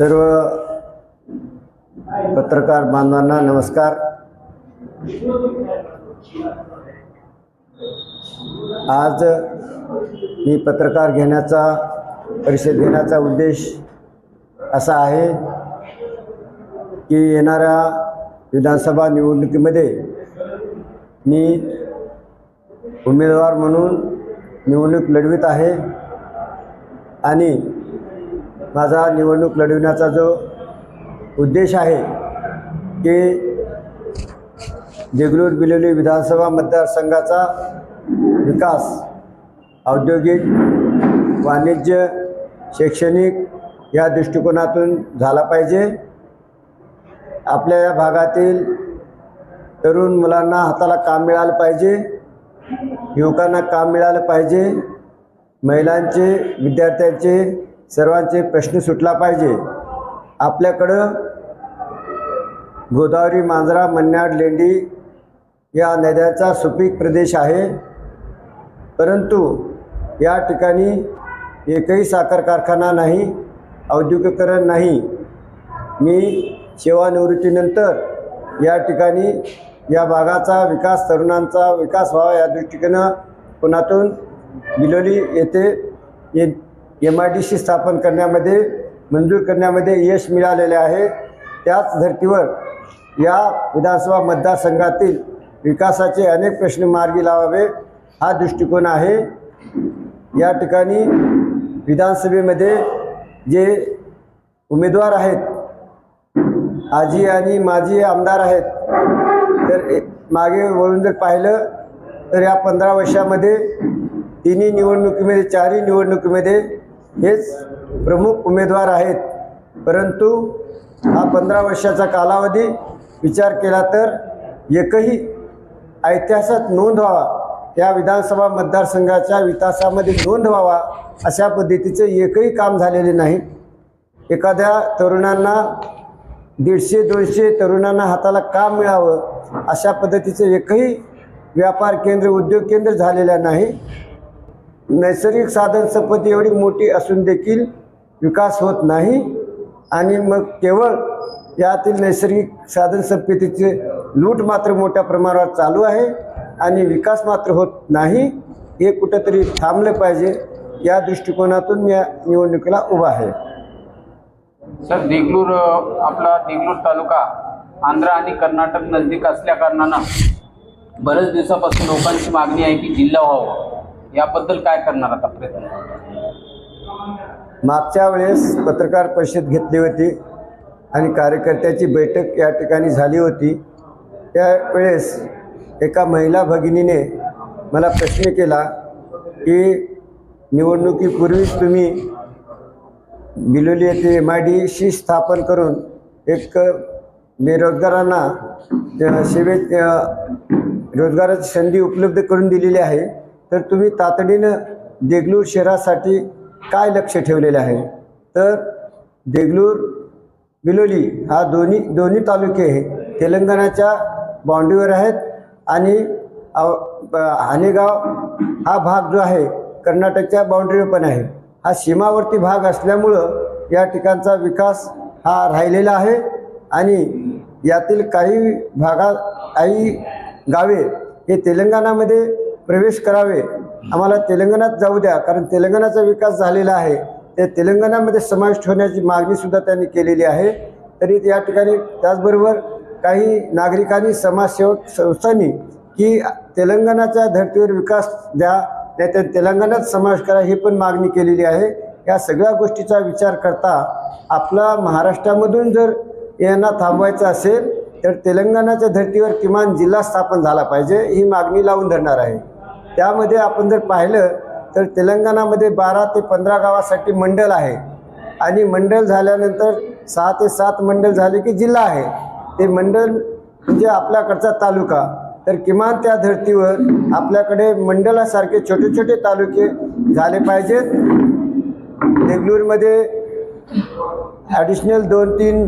सर्व पत्रकार बांधवांना नमस्कार. आज मी पत्रकार घेण्याचा परिषद घेण्याचा उद्देश असा आहे की येणाऱ्या विधानसभा निवडणुकीमध्ये मी उमेदवार म्हणून निवडणूक लढवित आहे आणि माझा निवडणूक लढविण्याचा जो उद्देश आहे की देगलूर बिलोली विधानसभा मतदारसंघाचा विकास औद्योगिक वाणिज्य शैक्षणिक या दृष्टिकोनातून झाला पाहिजे. आपल्या या भागातील तरुण मुलांना हाताला काम मिळालं पाहिजे युवकांना काम मिळालं पाहिजे महिलांचे विद्यार्थ्यांचे सर्वांचे प्रश्न सुटला पाहिजे. आपल्याकडं गोदावरी मांजरा मन्याड लेंडी या नद्याचा सुपीक प्रदेश आहे. परंतु या ठिकाणी एकही साखर कारखाना नाही औद्योगिकरण नाही. मी सेवानिवृत्तीनंतर या ठिकाणी या भागाचा विकास तरुणांचा विकास व्हावा या दृष्टीकोनं पुण्यातून बिलोली येथे ये एम आय डी सी स्थापन करण्यामध्ये मंजूर करण्यामध्ये यश मिळालेले आहे. त्याच धर्तीवर या विधानसभा मतदारसंघातील विकासाचे अनेक प्रश्न मार्गी लावावे हा दृष्टिकोन आहे. या ठिकाणी विधानसभेमध्ये जे उमेदवार आहेत आजी आणि माजी आमदार आहेत तर मागे वळून जर पाहिलं तर या पंधरा वर्षामध्ये तिन्ही निवडणुकीमध्ये चारही निवडणुकीमध्ये हेच प्रमुख उमेदवार आहेत. परंतु हा पंधरा वर्षाचा कालावधी विचार केला तर एकही ऐतिहासात नोंद व्हावा. त्या विधानसभा मतदारसंघाच्या विकासामध्ये नोंद व्हावा अशा पद्धतीचं एकही काम झालेले नाही. एखाद्या तरुणांना दीडशे दोनशे तरुणांना हाताला काम मिळावं? अशा पद्धतीचं एकही व्यापार केंद्र उद्योग केंद्र झालेलं नाही. नैसर्गिक साधन संपत्ती एवढी मोठी असून देखील विकास होत नाही. आणि मग केवळ यातील नैसर्गिक साधन संपत्तीचे लूट मात्र मोठ्या प्रमाणावर चालू आहे आणि विकास मात्र होत नाही. हे कुठंतरी थांबलं पाहिजे या दृष्टिकोनातून मी या निवडणुकीला उभा आहे. सर देगलूर आपला देगलूर तालुका आंध्र आणि कर्नाटक नजदीक असल्या कारणानं बरेच दिवसापासून लोकांची मागणी आहे की जिल्हा व्हावं. याबद्दल काय करणार आता प्रयत्न? मागच्या वेळेस पत्रकार परिषद घेतली होती आणि कार्यकर्त्याची बैठक या ठिकाणी झाली होती. त्यावेळेस एका महिला भगिनीने मला प्रश्न केला की निवडणुकीपूर्वीच तुम्ही बिलोली येथे एम आय डी स्थापन करून एक बेरोजगारांना त्या सेवेत रोजगाराची संधी उपलब्ध करून दिलेली आहे. तर तुम्ही तातडीनं देगलूर शहरासाठी काय लक्ष ठेवलेले आहे? तर देगलूर बिलोली हा दोन्ही दोन्ही तालुके तेलंगणाच्या बाउंड्रीवर आहेत आणि हानेगाव हा भाग जो आहे कर्नाटकच्या बाउंड्रीवर पण आहे. हा सीमावर्ती भाग असल्यामुळं या ठिकाणचा विकास हा राहिलेला आहे आणि यातील काही भागात काही गावे हे तेलंगणामध्ये प्रवेश करावे. आम्हाला तेलंगणात जाऊ द्या. कारण तेलंगणाचा विकास झालेला आहे. ते तेलंगणामध्ये समाविष्ट होण्याची मागणीसुद्धा त्यांनी केलेली आहे. तरी या ठिकाणी त्याचबरोबर काही नागरिकांनी समाजसेवक संस्थांनी की तेलंगणाच्या धर्तीवर विकास द्या नाहीतर तेलंगणात समावेश करा ही पण मागणी केलेली आहे. या सगळ्या गोष्टीचा विचार करता आपला महाराष्ट्रामधून जर यांना थांबवायचं असेल तर तेलंगणाच्या धर्तीवर किमान जिल्हा स्थापन झाला पाहिजे ही मागणी लावून धरणार आहे. त्यामध्ये आपण जर पाहिलं तर तेलंगणामध्ये बारा ते पंधरा गावासाठी मंडल आहे. आणि मंडल झाल्यानंतर सहा ते सात मंडल झाले की जिल्हा आहे. ते मंडल म्हणजे आपल्याकडचा तालुका. तर किमान त्या धर्तीवर आपल्याकडे मंडलासारखे छोटे छोटे तालुके झाले पाहिजेत. देगलूरमध्ये ॲडिशनल दोन तीन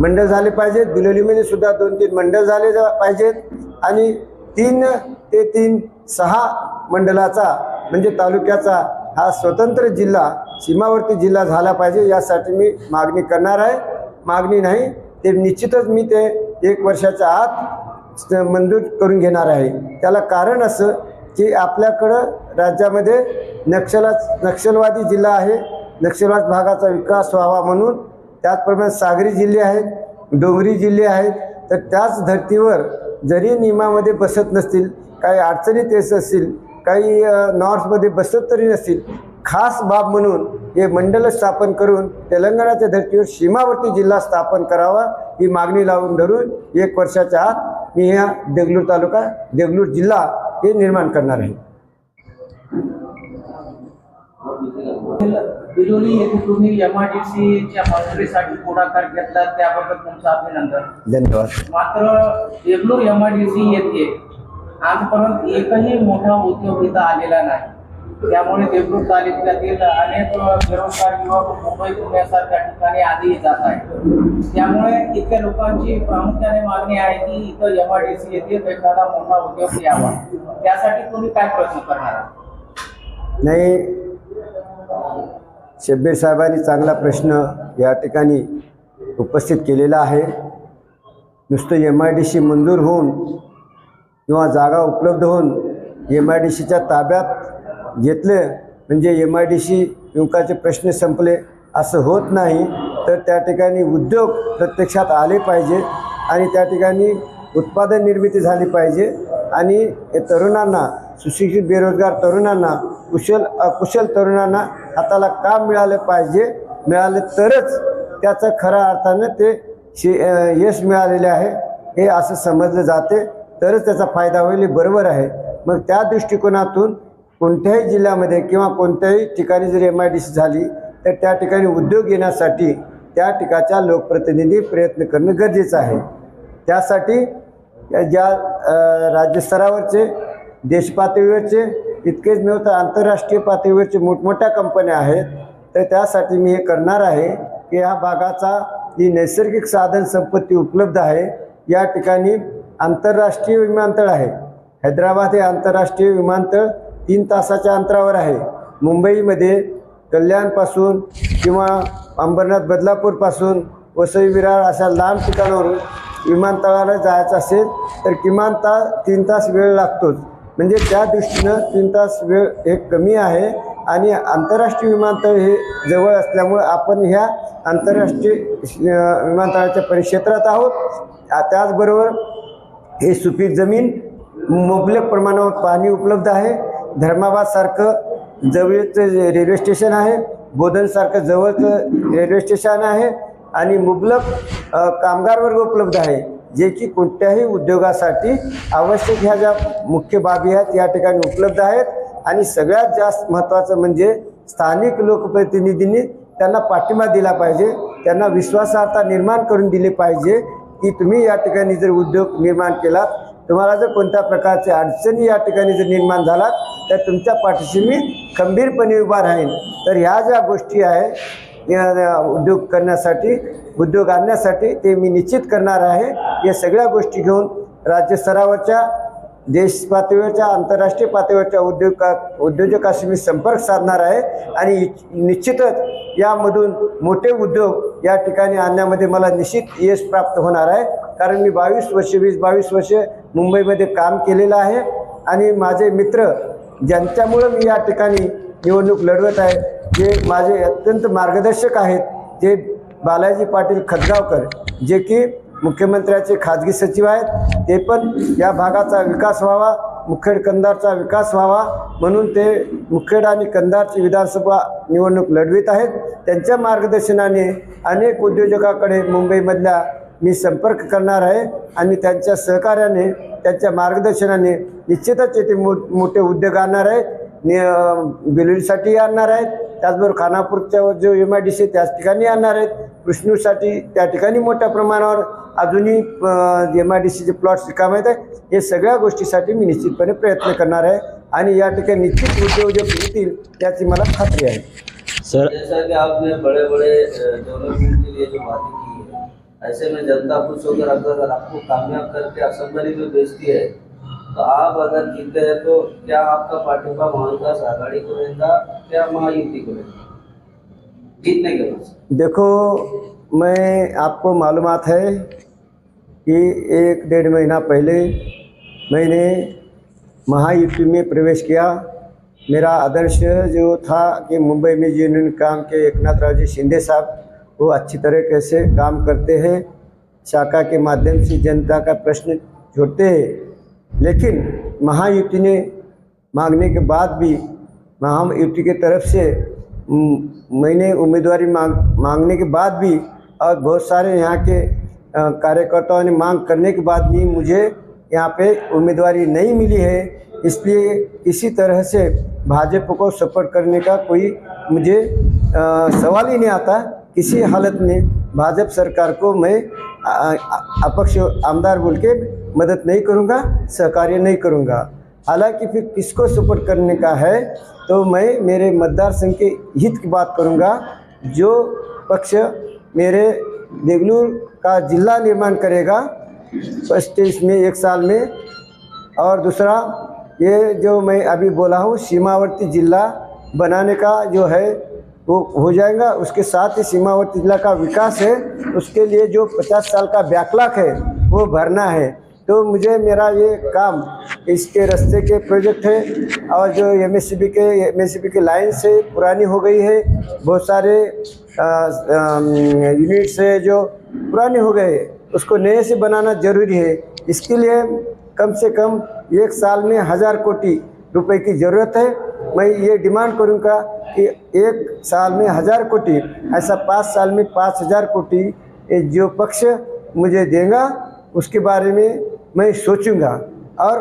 मंडळ झाले पाहिजेत. दिलोलीमध्ये सुद्धा दोन तीन मंडळ झाले जा पाहिजेत. आणि तीन ते तीन सहा मंडलाचा म्हणजे तालुक्याचा हा स्वतंत्र जिल्हा सीमावर्ती जिल्हा झाला पाहिजे यासाठी मी मागणी करणार आहे. मागणी नाही ते निश्चितच मी ते एक वर्षाच्या आत मंजूर करून घेणार आहे. त्याला कारण असं की आपल्याकडं राज्यामध्ये नक्षला नक्षलवादी जिल्हा आहे. नक्षलवाद भागाचा विकास व्हावा म्हणून त्याचप्रमाणे सागरी जिल्हे आहेत डोंगरी जिल्हे आहेत. तर त्याच धर्तीवर जरी नियमामध्ये बसत नसतील काही अडचणीत येत असतील काही नॉर्थमध्ये बसत तरी नसतील खास बाब म्हणून हे मंडळ स्थापन करून तेलंगणाच्या धर्तीवर सीमावर्ती जिल्हा स्थापन करावा ही मागणी लावून धरून एक वर्षाच्या आत मी ह्या देगलूर तालुका देगलूर जिल्हा हे निर्माण करणार आहे. धन्यवाद. मात्र Deglur M I D C येथे आजपर्यंत एकही मोठा उद्योग इथं आलेला नाही. त्यामुळे देगलूर तालुक्यातील अनेक बेरोजगार युवक मुंबई पुण्यासारख्या ठिकाणी आधी जात आहेत. त्यामुळे इथल्या लोकांची प्रामुख्याने मागणी आहे की इथं एम आय डी सी येथे एखादा मोठा उद्योग यावा. त्यासाठी तुम्ही काय प्रयत्न करणार नाही शब्बीर साहेबांनी चांगला प्रश्न या ठिकाणी उपस्थित केलेला आहे. नुसतं एम आय डी सी मंजूर होऊन किंवा जागा उपलब्ध होऊन एम आय डी सीच्या ताब्यात घेतले म्हणजे एम आय डी सी युवकाचे प्रश्न संपले असं होत नाही तर त्या ठिकाणी उद्योग प्रत्यक्षात आले पाहिजे आणि त्या ठिकाणी उत्पादन निर्मिती झाली पाहिजे आणि तरुणांना सुशिक्षित बेरोजगार तरुणांना कुशल अकुशल तरुणांना हाताला काम मिळालं पाहिजे मिळाले तरच त्याचं खऱ्या अर्थानं ते शे यश मिळालेले आहे हे असं समजलं जाते. तरच त्याचा फायदा होईल हे बरोबर आहे. मग त्या दृष्टिकोनातून कोणत्याही जिल्ह्यामध्ये किंवा कोणत्याही ठिकाणी जर एम आय डी सी झाली तर त्या ठिकाणी उद्योग येण्यासाठी त्या ठिकाणच्या लोकप्रतिनिधी प्रयत्न करणं गरजेचं आहे. त्यासाठी ज्या राज्यस्तरावरचे देशपातळीवरचे इतकेच नव्हे तर आंतरराष्ट्रीय पातळीवरचे मोठमोठ्या कंपन्या आहेत तर त्यासाठी मी हे करणार आहे की ह्या भागाचा जी नैसर्गिक साधन संपत्ती उपलब्ध आहे या ठिकाणी आंतरराष्ट्रीय विमानतळ आहे. हैदराबाद हे आंतरराष्ट्रीय विमानतळ तीन तासाच्या अंतरावर आहे. मुंबईमध्ये कल्याणपासून किंवा अंबरनाथ बदलापूरपासून वसई विरार अशा लांब ठिकाणावरून विमानतळाला जायचं असेल तर किमान तास तीन तास वेळ लागतोच. म्हणजे त्या दृष्टीनं तीन तास वेळ हे कमी आहे आणि आंतरराष्ट्रीय विमानतळ हे जवळ असल्यामुळं आपण ह्या आंतरराष्ट्रीय विमानतळाच्या परिक्षेत्रात आहोत. त्याचबरोबर हे सुपीक जमीन मुबलक प्रमाणावर पाणी उपलब्ध आहे. धर्माबादसारखं जवळचं रेल्वे स्टेशन आहे. बोधनसारखं जवळचं रेल्वे स्टेशन आहे आणि मुबलक कामगार वर्ग उपलब्ध आहे जे की कोणत्याही उद्योगासाठी आवश्यक ह्या ज्या मुख्य बाबी आहेत या ठिकाणी उपलब्ध आहेत. आणि सगळ्यात जास्त महत्त्वाचं म्हणजे स्थानिक लोकप्रतिनिधींनी त्यांना पाठिंबा दिला पाहिजे त्यांना विश्वासार्हता निर्माण करून दिली पाहिजे की तुम्ही या ठिकाणी जर उद्योग निर्माण केलात तुम्हाला जर कोणत्या प्रकारचे अडचणी या ठिकाणी जर निर्माण झालात तर तुमच्या पाठीशी मी खंबीरपणे उभा राहीन. तर ह्या ज्या गोष्टी आहे या उद्योग करण्यासाठी उद्योग आणण्यासाठी ते मी निश्चित करणार आहे. या सगळ्या गोष्टी घेऊन राज्यस्तरावरच्या देश पातळीवरच्या आंतरराष्ट्रीय पातळीवरच्या उद्योगा उद्योजकाशी मी संपर्क साधणार आहे. आणि निश्चितच यामधून मोठे उद्योग या ठिकाणी आणण्यामध्ये मला निश्चित यश प्राप्त होणार आहे. कारण मी बावीस वर्षे वीस बावीस वर्षे मुंबईमध्ये काम केलेलं आहे. आणि माझे मित्र ज्यांच्यामुळं मी या ठिकाणी निवडणूक लढवत आहे जे माझे अत्यंत मार्गदर्शक आहेत ते बालाजी पाटील खदगावकर जे की मुख्यमंत्र्याचे खाजगी सचिव आहेत ते पण या भागाचा विकास व्हावा. मुखेड कंधारचा विकास व्हावा म्हणून ते मुखेड आणि कंधारची विधानसभा निवडणूक लढवित आहेत. त्यांच्या मार्गदर्शनाने अनेक उद्योजकाकडे मुंबईमधल्या मी संपर्क करणार आहे आणि त्यांच्या सहकार्याने त्यांच्या मार्गदर्शनाने निश्चितच येथे मो मोठे उद्योग आणणार आहे. नि बिलोलीसाठी आणणार आहेत. त्याचबरोबर खानापूरच्या जो एम आय डी सी त्याच ठिकाणी आणणार आहेत. कृष्णूसाठी त्या ठिकाणी मोठ्या प्रमाणावर अजूनही एम आय डी सीचे प्लॉट्स रिकामे आहेत हे सगळ्या गोष्टीसाठी मी निश्चितपणे प्रयत्न करणार आहे आणि या ठिकाणी निश्चित उद्योजक येतील याची मला खात्री आहे. सर जैसा कि आपने बड़े बड़े डेवलपमेंट के लिए जो बातें की है ऐसे में जनता खुश होकर अगर अगर आपको कामयाब करके असेंबली में भेजती है तो आप अगर जीतते हैं तो क्या आपका पार्टी मोहनदास आघाड़ी को रहेगा क्या महायुति को रहेगा जीतने के बाद। देखो मैं आपको मालूमात है कि एक डेढ़ महीना पहले मैंने महायुति में प्रवेश किया। मेरा आदर्श जो था कि मुंबई में जिन्होंने काम किया एकनाथ रावजी शिंदे साहब, वो अच्छी तरीके से काम करते हैं, शाखा के माध्यम से जनता का प्रश्न छोड़ते हैं। लेकिन महायुति ने मांगने के बाद भी महायुति के तरफ़ से मैंने उम्मीदवारी मांग, मांगने के बाद भी और बहुत सारे यहाँ के कार्यकर्ताओं ने मांग करने के बाद भी मुझे यहाँ पे उम्मीदवारी नहीं मिली है। इसलिए इसी तरह से भाजपा को सपोर्ट करने का कोई मुझे अ, सवाल ही नहीं आता। किसी हालत में भाजपा सरकार को मैं अपक्ष आमदार बोल के मदद नहीं करूँगा सहकार्य नहीं करूँगा। हालाँकि फिर किसको सपोर्ट करने का है तो मैं मेरे मतदार संघ के हित की बात करूँगा। जो पक्ष मेरे देगलूर का जिला निर्माण करेगा, फ़र्स्ट इसमें एक साल में। और दूसरा, ये जो मैं अभी बोला हूँ, सीमावर्ती जिला बनाने का जो है, वो हो जाएगा। उसके साथ ही सीमावर्ती जिला का विकास है। उसके लिए जो 50 साल का बैकलॉग है, वो भरना है। तो मुझे मेरा ये काम इसके रास्ते के प्रोजेक्ट है। और जो एम के एमएससीबी के लाइन से पुरानी हो गई है। बहुत सारे यूनिट्स है जो पुराने हो गए, उसको नए से बनाना ज़रूरी है। इसके लिए कम से कम एक साल में हज़ार कोटि रुपए की ज़रूरत है। मैं ये डिमांड करूँगा कि एक साल में हज़ार कोटि, ऐसा पाँच साल में पाँच हज़ार कोटि जो पक्ष मुझे देगा, उसके बारे में मैं सोचूँगा। और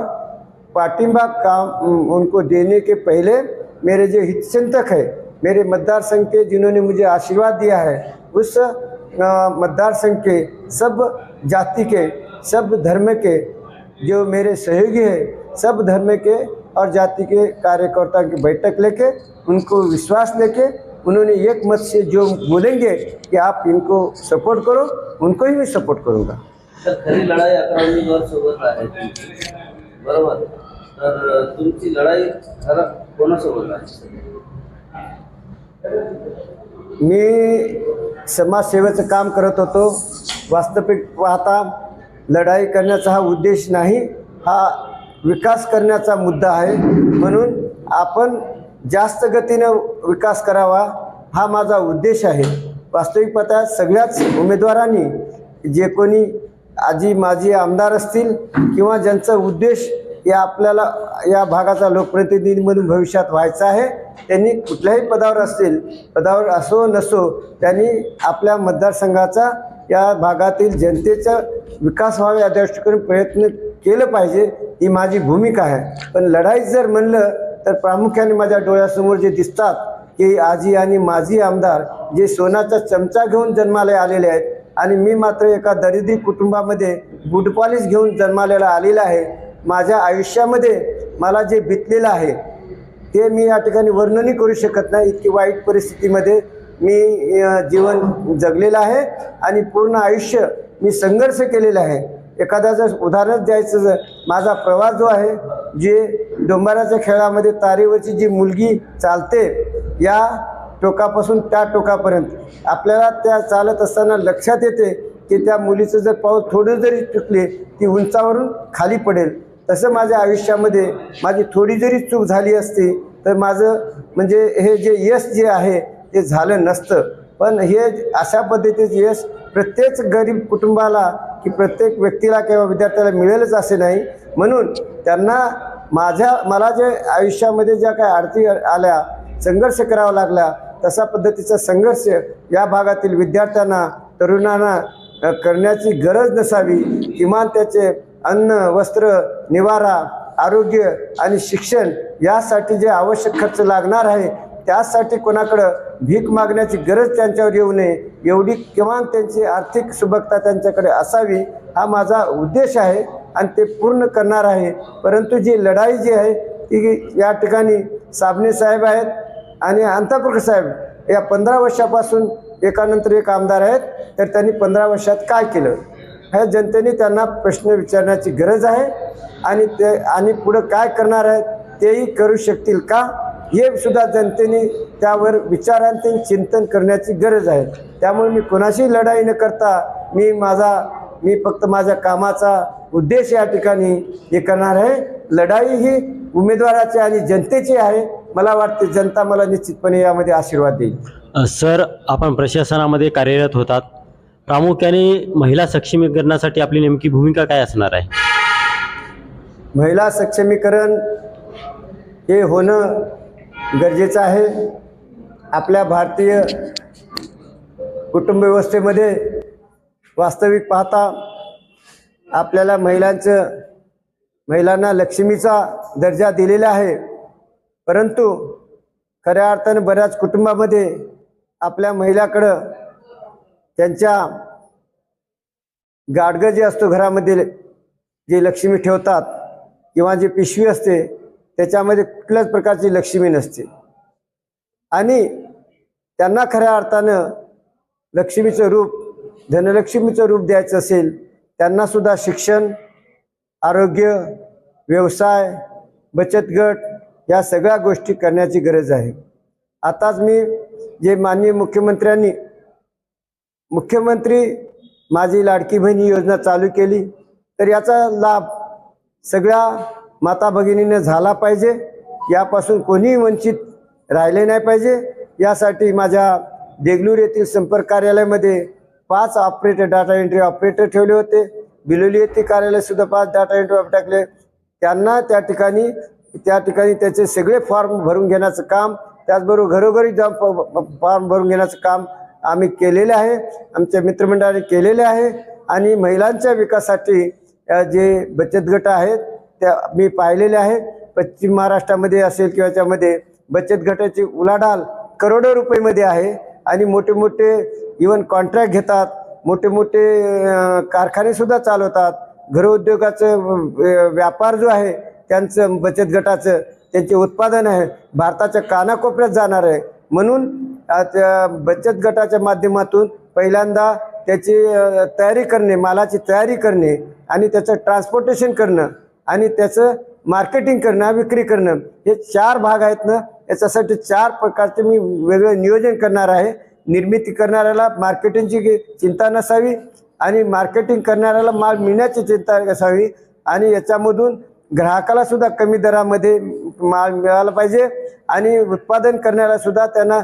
पाटिम्बा काम उनको देने के पहले मेरे जो हित चिंतक है मेरे मतदार संघ के जिन्होंने मुझे आशीर्वाद दिया है, उस मतदार संघ के सब जाति के, सब धर्म के जो मेरे सहयोगी हैं, सब धर्म के और जाति के कार्यकर्ता की बैठक लेके, उनको विश्वास लेके, उन्होंने एक मत से जो बोलेंगे कि आप इनको सपोर्ट करो, उनको ही मैं सपोर्ट करूँगा। आहे बरोबर। तुमची मी समाजसेवेचं काम करत होतो. वास्तविक पाहता लढाई करण्याचा हा उद्देश नाही हा विकास करण्याचा मुद्दा आहे. म्हणून आपण जास्त गतीनं विकास करावा हा माझा उद्देश आहे. वास्तविक पाहता सगळ्याच उमेदवारांनी जे कोणी आजी माजी आमदार असतील किंवा ज्यांचा उद्देश या आपल्याला या भागाचा लोकप्रतिनिधी म्हणून भविष्यात व्हायचा आहे. त्यांनी कुठल्याही पदावर असतील पदावर असो नसो त्यांनी आपल्या मतदारसंघाचा या भागातील जनतेचा विकास व्हावे या दृष्टीकडून प्रयत्न केलं पाहिजे ही माझी भूमिका आहे. पण लढाई जर म्हणलं तर प्रामुख्याने माझ्या डोळ्यासमोर जे दिसतात की आजी आणि माझी आमदार जे सोनाचा चमचा घेऊन जन्माला आलेले आहेत आणि मी मात्र एका दरिद्री कुटुंबामध्ये गुड घेऊन जन्मालेला आलेला आहे माझ्या आयुष्यामध्ये मला जे बितलेलं आहे ते मी या ठिकाणी वर्णनही करू शकत नाही. इतकी वाईट परिस्थितीमध्ये मी जीवन जगलेलं आहे आणि पूर्ण आयुष्य मी संघर्ष केलेला आहे. एखाद्याचं उदाहरण द्यायचं जर माझा प्रवास जो आहे जे डोंबाराच्या खेळामध्ये तारेवरची जी मुलगी चालते या टोकापासून त्या टोकापर्यंत आपल्याला त्या चालत असताना लक्षात येते की त्या मुलीचं जर पाऊल थोडं जरी चुकले ती उंचावरून खाली पडेल. तसं माझ्या आयुष्यामध्ये माझी थोडी जरी चूक झाली असती तर माझं म्हणजे हे जे यश जे आहे ते झालं नसतं. पण हे अशा पद्धतीचं यश प्रत्येक गरीब कुटुंबाला की प्रत्येक व्यक्तीला किंवा विद्यार्थ्याला मिळेलच असे नाही. म्हणून त्यांना माझ्या मला जे आयुष्यामध्ये ज्या काही अडचणी आल्या संघर्ष करावा लागला तशा पद्धतीचा संघर्ष या भागातील विद्यार्थ्यांना तरुणांना करण्याची गरज नसावी. किमान त्याचे अन्न वस्त्र निवारा आरोग्य आणि शिक्षण यासाठी जे आवश्यक खर्च लागणार आहे त्यासाठी कोणाकडं भीक मागण्याची गरज त्यांच्यावर येऊ नये एवढी किमान त्यांची आर्थिक सुबकता त्यांच्याकडे असावी हा माझा उद्देश आहे आणि ते पूर्ण करणार आहे. परंतु जी लढाई जी आहे ती या ठिकाणी साबणे साहेब आहेत आणि अंतापूर साहेब या पंधरा वर्षापासून एकानंतर एक आमदार आहेत तर त्यांनी पंधरा वर्षात काय केलं? ह्या जनतेने त्यांना प्रश्न विचारण्याची गरज आहे आणि ते आणि पुढं काय करणार आहेत तेही करू शकतील का? हे सुद्धा जनतेने त्यावर विचारांती चिंतन करण्याची गरज आहे. त्यामुळे मी कोणाशी लढाई न करता मी माझा मी फक्त माझ्या कामाचा उद्देश या ठिकाणी हे करणार आहे. लढाई ही उमेदवाराची आणि जनतेची आहे. मला वाटते जनता मला निश्चितपणे यामध्ये आशीर्वाद देईल. सर आपण प्रशासनामध्ये कार्यरत होतात. प्रामुख्याने महिला सक्षमीकरणासाठी आपली नेमकी भूमिका काय असणार आहे? महिला सक्षमीकरण हे होणं गरजेचं आहे. आपल्या भारतीय कुटुंबव्यवस्थेमध्ये वास्तविक पाहता आपल्याला महिलांचं महिलांना लक्ष्मीचा दर्जा दिलेला आहे. परंतु खऱ्या अर्थानं बऱ्याच कुटुंबामध्ये आपल्या महिलाकडं त्यांच्या गाडगं जे असतो घरामध्ये जे लक्ष्मी ठेवतात किंवा जी पिशवी असते त्याच्यामध्ये कुठल्याच प्रकारची लक्ष्मी नसते. आणि त्यांना खऱ्या अर्थानं लक्ष्मीचं रूप धनलक्ष्मीचं रूप द्यायचं असेल त्यांनासुद्धा शिक्षण आरोग्य व्यवसाय बचत गट या सगळ्या गोष्टी करण्याची गरज आहे. आताच मी जे माननीय मुख्यमंत्र्यांनी मुख्यमंत्री माझी लाडकी बहिणी योजना चालू केली तर याचा लाभ सगळ्या माता भगिनीने झाला पाहिजे. यापासून कोणीही वंचित राहिले नाही पाहिजे. यासाठी माझ्या देगलूर येथील संपर्क कार्यालयामध्ये पाच ऑपरेटर डाटा एंट्री ऑपरेटर ठेवले होते. बिलोली येथील कार्यालयसुद्धा पाच डाटा एंट्री ऑपरेटर टाकले त्यांना त्या ठिकाणी त्या ठिकाणी त्याचे सगळे फॉर्म भरून घेण्याचं काम त्याचबरोबर घरोघरी जाऊन फॉर्म भरून घेण्याचं काम आम्ही केलेले आहे. आमच्या मित्रमंडळाने केलेले आहे. आणि महिलांच्या विकासासाठी जे बचत गट आहेत त्या मी पाहिलेले आहे. पश्चिम महाराष्ट्रामध्ये असेल किंवा याच्यामध्ये बचत गटाची उलाढाल करोडो रुपयेमध्ये आहे. आणि मोठे मोठे इवन कॉन्ट्रॅक्ट घेतात मोठे मोठे कारखानेसुद्धा चालवतात. घरउद्योगाचं व्यापार जो आहे त्यांचं बचत गटाचं त्यांचे उत्पादन आहे. भारताच्या कानाकोपऱ्यात जाणार आहे. म्हणून त्या बचत गटाच्या माध्यमातून पहिल्यांदा त्याची तयारी करणे मालाची तयारी करणे आणि त्याचं ट्रान्सपोर्टेशन करणं आणि त्याचं मार्केटिंग करणं विक्री करणं हे चार भाग आहेत ना याच्यासाठी चार प्रकारचे मी वेगळं नियोजन करणार आहे. निर्मिती करणाऱ्याला मार्केटिंगची चिंता नसावी आणि मार्केटिंग करणाऱ्याला माल मिळण्याची चिंता असावी आणि याच्यामधून ग्राहकाला सुद्धा कमी दरामध्ये माल मिळाला पाहिजे. आणि उत्पादन करण्याला सुद्धा त्यांना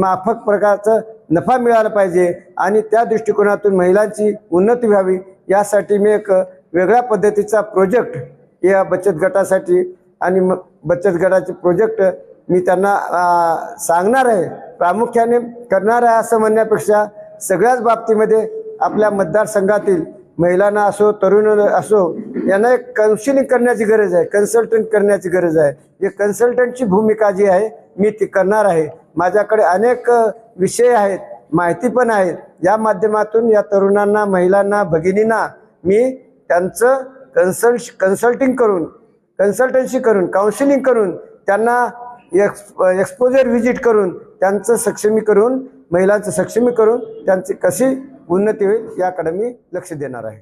माफक प्रकारचं नफा मिळाला पाहिजे. आणि त्या दृष्टिकोनातून महिलांची उन्नती व्हावी. यासाठी मी एक वेगळ्या पद्धतीचा प्रोजेक्ट या बचत गटासाठी आणि म बचत गटाचे प्रोजेक्ट मी त्यांना सांगणार आहे. प्रामुख्याने करणार आहे असं म्हणण्यापेक्षा सगळ्याच बाबतीमध्ये आपल्या मतदारसंघातील महिलांना असो तरुण असो यांना एक काउन्सिलिंग करण्याची गरज आहे कन्सल्टंट करण्याची गरज आहे. जे कन्सल्टंटची भूमिका जी आहे मी ती करणार आहे. माझ्याकडे अनेक विषय आहेत माहिती पण आहेत. या माध्यमातून या तरुणांना महिलांना भगिनींना मी त्यांचं कन्सल्ट कन्सल्टिंग करून कन्सल्टन्सी करून काउन्सिलिंग करून त्यांना एक्स एक्सपोजर व्हिजिट करून त्यांचं सक्षमी करून महिलांचं सक्षमी करून त्यांची कशी उन्नती होईल याकडे मी लक्ष देणार आहे.